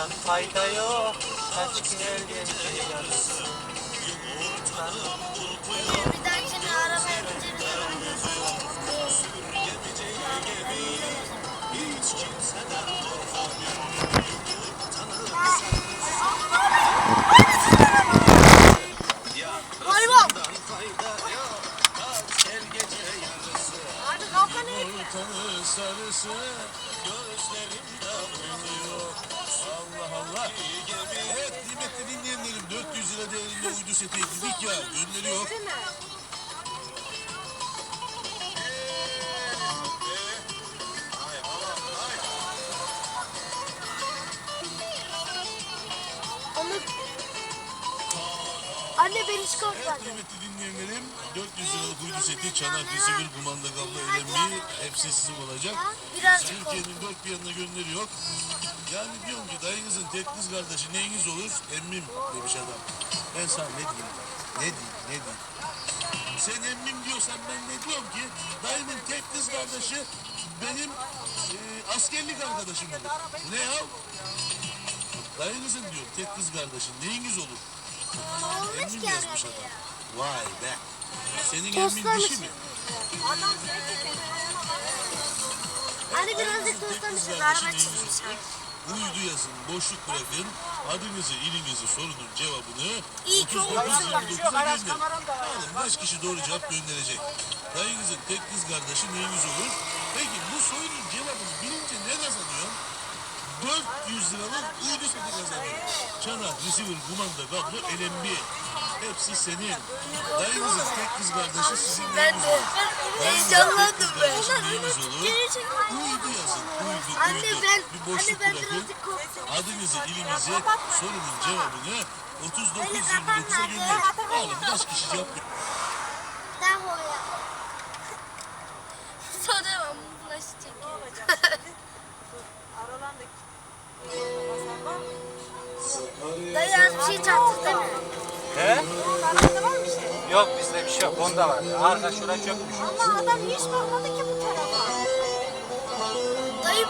Kırmamaktan fayda yok. Kaç gece yarısı. Bir dahakine arabaya bineceğimiz kalka ne? Ortalığı sarısı Allah Allah. Evet kıymetli dinleyenlerim. 400 lira değerinde uydu seti. Ekledik ya gönleri Anne beni çıkartma. Kıymetli dinleyenlerim 400 liralık uydu seti çanak, receiver, kumanda, kablo, LMB hepsi sizin olacak. Biraz Türkiye'nin dört bir yanına gönderi yok. Yani diyorum ki dayınızın tek kız kardeşi neyiniz olur? Emmim demiş adam. Ben sana ne diyeyim? Ne diyeyim? Ne diyeyim? Sen emmim diyorsan ben ne diyorum ki? Dayımın tek kız kardeşi benim e, askerlik arkadaşım. Bu ne ya? Dayınızın diyor tek kız kardeşi neyiniz olur? Olmuş ki arabaya. adam. Vay be. Senin emmin dişi mi? Anne birazcık toslamışız. Araba çizmiş. Uydu yazın, boşluk bırakın. Adınızı, ilinizi, sorunun cevabını İyi ki 39 oldu. 29'a gönderin. Bakalım kaç kişi doğru cevap gönderecek. Dayınızın tek kız kardeşi neyiniz olur? Peki bu sorunun cevabını bilince ne kazanıyor? 400 liralık uydu seti kazanıyor. Çanak, receiver, kumanda, kablo, LMB. Hepsi senin. Dayınızın tek kız kardeşi sizin neyiniz olur? Heyecanlandım ben. Neyiniz olur? Uydu yazın. Uydu, Anne uydu. ben, Bir anne boşluk ben bırakın. birazcık korktum. Adınızı, ilinizi, sorunun cevabını 3929'a gönderin. Bakalım kaç kişi cevap Ben oraya. Sonra ben bulaşı çekiyorum. Dayı az bir şey çaktı değil mi? He? Arkada var mı bir şey? Yok bizde bir şey yok. Onda var. Arka şura çökmüş. Ama adam hiç bakmadı ki bu tarafa. Dayı